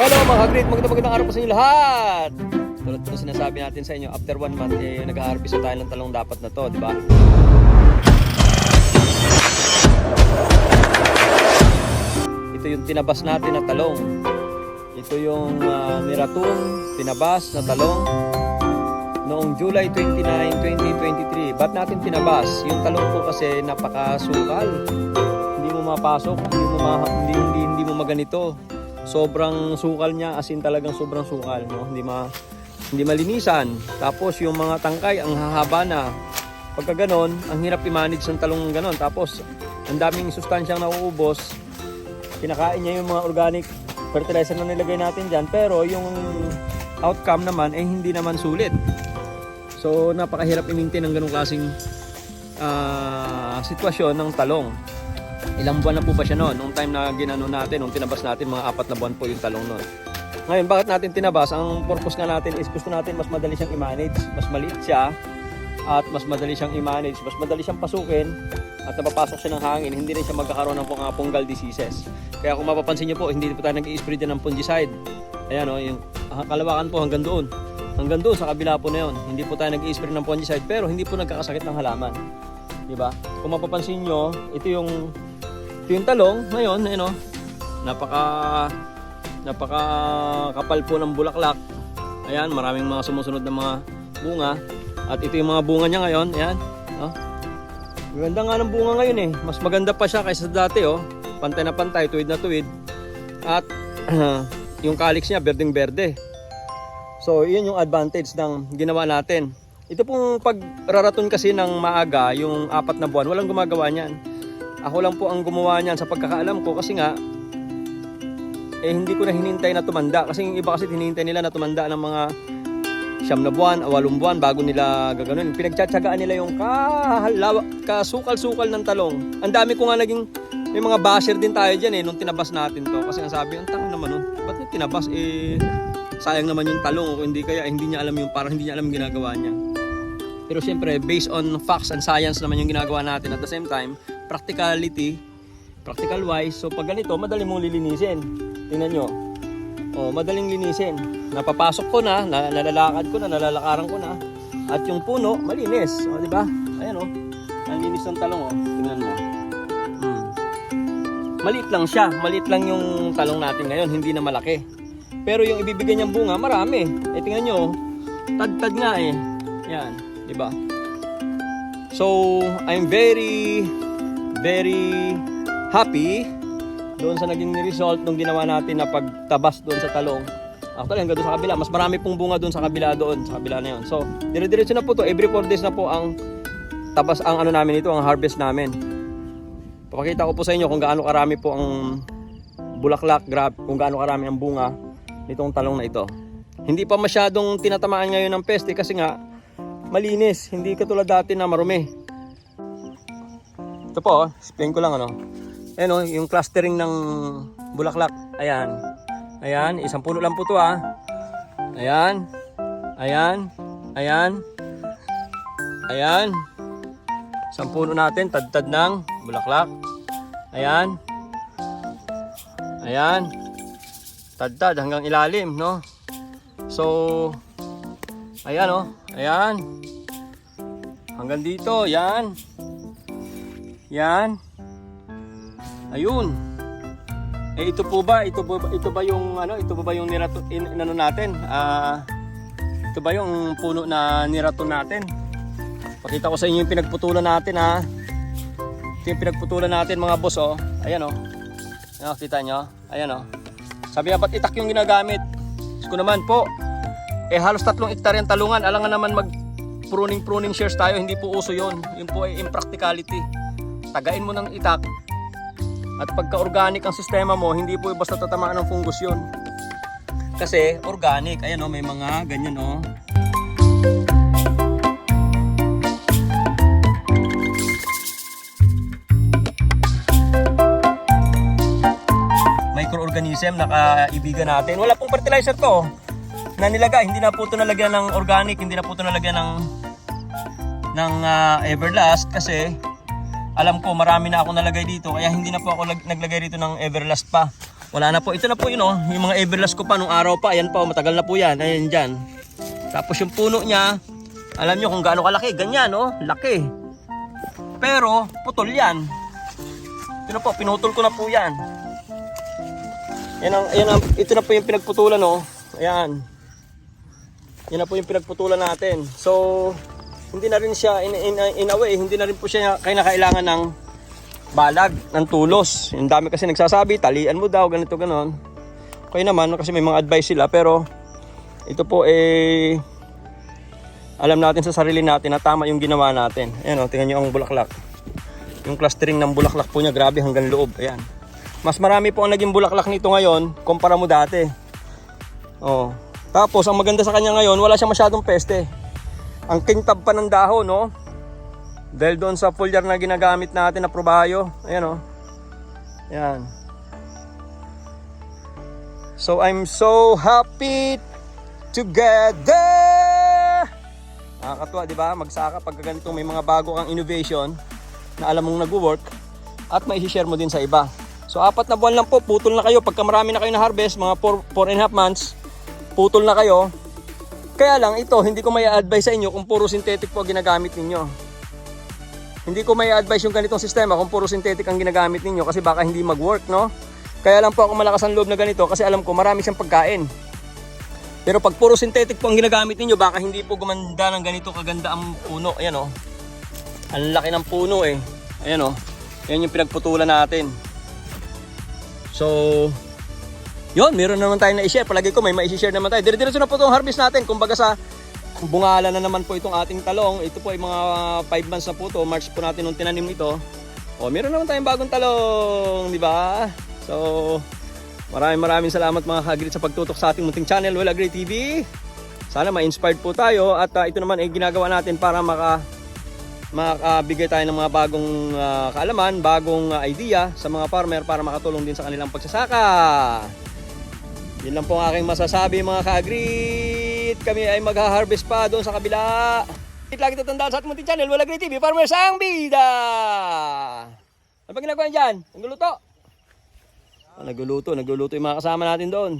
Hello mga great, magandang magandang araw po sa inyo lahat. Tulad po na sinasabi natin sa inyo, after one month, eh, nag-harvest na tayo ng talong dapat na to, di ba? Ito yung tinabas natin na talong. Ito yung uh, niratong tinabas na talong noong July 29, 2023. Ba't natin tinabas? Yung talong po kasi napakasukal. Hindi mo mapasok, hindi mo, ma, hindi, hindi, hindi mo maganito. Sobrang sukal niya, as in talagang sobrang sukal. No? Hindi, ma, hindi malinisan. Tapos yung mga tangkay, ang hahaba na. Pagka ganon, ang hirap i-manage ng talong ganon. Tapos, ang daming sustansyang nauubos. Kinakain niya yung mga organic fertilizer na nilagay natin dyan. Pero yung outcome naman, eh hindi naman sulit. So, napakahirap i-maintain ang ganong klaseng ah, sitwasyon ng talong. Ilang buwan na po ba siya noon? Nung time na ginano natin, nung tinabas natin, mga apat na buwan po yung talong noon. Ngayon, bakit natin tinabas? Ang purpose nga natin is gusto natin mas madali siyang i-manage. Mas maliit siya at mas madali siyang i-manage. Mas madali siyang pasukin at napapasok siya ng hangin. Hindi rin siya magkakaroon ng mga fungal diseases. Kaya kung mapapansin niyo po, hindi po tayo nag-i-spray dyan ng fungicide. Ayan o, yung ah, kalawakan po hanggang doon. Hanggang doon sa kabila po na yun. Hindi po tayo nag-i-spray ng fungicide pero hindi po nagkakasakit ng halaman. Di ba? Kung mapapansin nyo, ito yung ito yung talong ngayon, ayun oh. Napaka napaka kapal po ng bulaklak. Ayan, maraming mga sumusunod na mga bunga. At ito yung mga bunga niya ngayon, ayan. Oh. Maganda nga ng bunga ngayon eh. Mas maganda pa siya kaysa sa dati oh. Pantay na pantay, tuwid na tuwid. At yung calyx niya, berdeng berde. So, yun yung advantage ng ginawa natin. Ito pong pagraraton kasi ng maaga, yung apat na buwan, walang gumagawa niyan. Ako lang po ang gumawa niyan sa pagkakaalam ko kasi nga, eh hindi ko na hinintay na tumanda. Kasi yung iba kasi hinintay nila na tumanda ng mga siyam na buwan, o walong buwan bago nila gaganon. Pinagtsatsagaan nila yung kasukal-sukal ng talong. Ang dami ko nga naging, may mga basher din tayo dyan eh, nung tinabas natin to. Kasi ang sabi, ang tanga naman nun, ba't yung tinabas eh, sayang naman yung talong. Kung hindi kaya, hindi niya alam yung, parang hindi niya alam yung ginagawa niya. Pero siyempre, based on facts and science naman yung ginagawa natin. At the same time, practicality, practical wise, so pag ganito, madali mong lilinisin. Tingnan nyo. Oh, madaling linisin. Napapasok ko na, na nalalakad ko na, nalalakaran ko na. At yung puno, malinis. O, di ba? Ayan oh. Ang linis ng talong oh. Tingnan mo. Hmm. Maliit lang siya. Maliit lang yung talong natin ngayon, hindi na malaki. Pero yung ibibigay niyang bunga, marami. Eh tingnan nyo, oh. tad-tad nga eh. Yan, di ba? So, I'm very, very happy doon sa naging result nung ginawa natin na pagtabas doon sa talong. Actually, hanggang doon sa kabila. Mas marami pong bunga doon sa kabila doon, sa kabila na yun. So, dire-diretso na po to. Every 4 days na po ang tabas ang ano namin ito, ang harvest namin. Papakita ko po sa inyo kung gaano karami po ang bulaklak, grab, kung gaano karami ang bunga nitong talong na ito. Hindi pa masyadong tinatamaan ngayon ng peste kasi nga malinis, hindi katulad dati na marumi. Ito po, oh, explain ko lang ano. Ayan oh, yung clustering ng bulaklak. Ayan. Ayan, isang puno lang po to ah. Ayan. Ayan. Ayan. Ayan. Isang puno natin, tad-tad ng bulaklak. Ayan. Ayan. Tad-tad hanggang ilalim, no? So, ayan oh. Ayan. Hanggang dito, yan. Yan. Ayun. Eh ito po ba? Ito ba ito ba yung ano? Ito ba, ba yung nirato in, inano natin? Ah ito ba yung puno na nirato natin? Pakita ko sa inyo yung pinagputulan natin ha. Ito yung pinagputulan natin mga boss oh. Ayan oh. Ayan, kita nyo? Ayan oh. Sabi nga ba't itak yung ginagamit? Ko naman po. Eh halos tatlong hektarya talungan. Alangan naman mag pruning pruning shares tayo. Hindi po uso yon. Yun po ay impracticality. Tagain mo ng itak at pagka-organic ang sistema mo, hindi po basta tatamaan ng fungus yun. Kasi organic, ayan o, may mga ganyan o. Microorganism na kaibigan natin. Wala pong fertilizer to na nilagay. Hindi na po ito nalagyan ng organic, hindi na po ito nalagyan ng ng ah, Everlast kasi alam ko marami na ako nalagay dito kaya hindi na po ako lag- naglagay rito ng Everlast pa. Wala na po. Ito na po yun oh. Yung mga everlast ko pa nung araw pa. Ayan pa oh. Matagal na po yan. Ayan dyan. Tapos yung puno niya. Alam nyo kung gaano kalaki. Ganyan oh. Laki. Pero putol yan. Ito na po. Pinutol ko na po yan. Yan ang, yan ang, ito na po yung pinagputulan oh. Ayan. Yan na po yung pinagputulan natin. So, hindi na rin siya in, in, in a way, hindi na rin po siya kailangan ng balag, ng tulos. Yung dami kasi nagsasabi, talian mo daw, ganito, ganon. Okay naman, kasi may mga advice sila, pero ito po eh, alam natin sa sarili natin na tama yung ginawa natin. Ayan o, tingnan nyo ang bulaklak. Yung clustering ng bulaklak po niya, grabe hanggang loob. Ayan. Mas marami po ang naging bulaklak nito ngayon, kumpara mo dati. Oh. Tapos, ang maganda sa kanya ngayon, wala siyang masyadong peste. Ang kintab pa ng dahon, no? Dahil doon sa foliar na ginagamit natin na probayo. Ayan, oh. Ayan. So, I'm so happy together! Nakakatuwa, di ba? Magsaka pag ganito may mga bago kang innovation na alam mong nag-work at may share mo din sa iba. So, apat na buwan lang po, putol na kayo. Pagka marami na kayo na harvest, mga 4, 4 and a half months, putol na kayo. Kaya lang, ito, hindi ko may advise sa inyo kung puro synthetic po ang ginagamit ninyo. Hindi ko may advise yung ganitong sistema kung puro synthetic ang ginagamit ninyo kasi baka hindi mag-work, no? Kaya lang po ako malakas ang loob na ganito kasi alam ko marami siyang pagkain. Pero pag puro synthetic po ang ginagamit ninyo, baka hindi po gumanda ng ganito kaganda ang puno. Ayan oh. Ang laki ng puno eh. Ayan oh. Yan yung pinagputulan natin. So, yun, meron naman tayo na i-share. Palagi ko may ma-share naman tayo. Dire-diretso na po itong harvest natin. Kumbaga sa bungala na naman po itong ating talong. Ito po ay mga 5 months na po to. March po natin nung tinanim ito. O, meron naman tayong bagong talong, di ba? So, maraming maraming salamat mga kagrit sa pagtutok sa ating munting channel, Well Agri TV. Sana ma-inspired po tayo at ah, ito naman ay ginagawa natin para maka makabigay tayo ng mga bagong ah, kaalaman, bagong ah, idea sa mga farmer para makatulong din sa kanilang pagsasaka. Yun lang po ang aking masasabi mga ka-agrit. Kami ay magha-harvest pa doon sa kabila. Lagi tatandaan sa ating munting channel, Wala Agri TV, Farmers ang Bida! Ano ba ginagawa dyan? Nagluluto? Ah, nagluluto, nagluluto yung mga kasama natin doon.